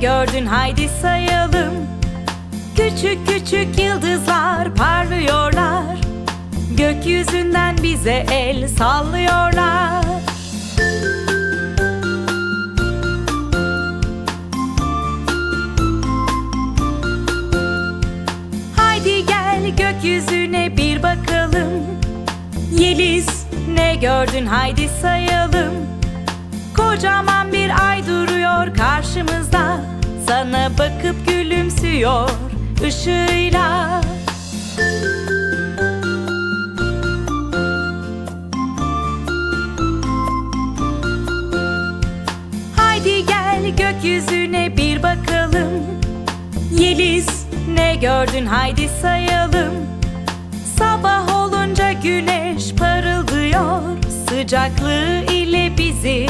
gördün? Haydi sayalım. Küçük küçük yıldızlar parlıyorlar. Gökyüzünden bize el sallıyorlar. Haydi gel gökyüzüne bir bakalım. Yeliz ne gördün? Haydi sayalım. Kocaman bir ay duruyor karşımızda. Sana bakıp gülümsüyor ışığıyla. Haydi gel gökyüzüne bir bakalım. Yeliz ne gördün? Haydi sayalım. Sabah olunca güneş parıldıyor. Sıcaklığı ile bizi